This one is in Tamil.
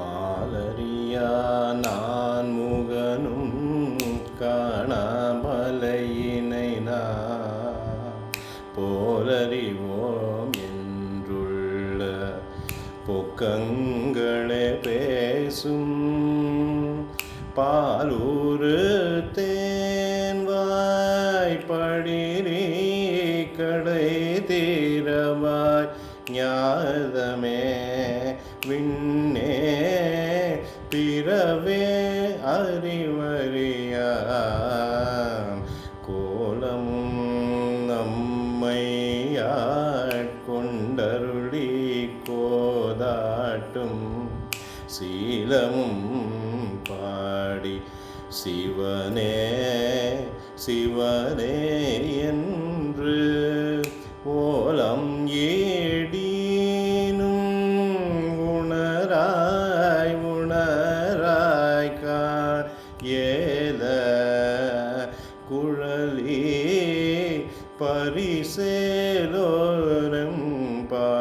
மாலரியா நான் முகனும் காணாமலையினை நான் போலறிவோம் என்றுள்ள பொக்கங்களே பேசும் பாலூர் தேன்வாய் படிரே கடை தீரவாய் ஞாதமே விண்ணே பிறவே அறிவறியாம். கோலமும் நம்மை ஆட்கொண்டருளி கோதாட்டும். சீலமும் பாடி சிவனே சிவனே என்று ஓலம் ஏடி ஏல குழலி பரிசேலோரம் பா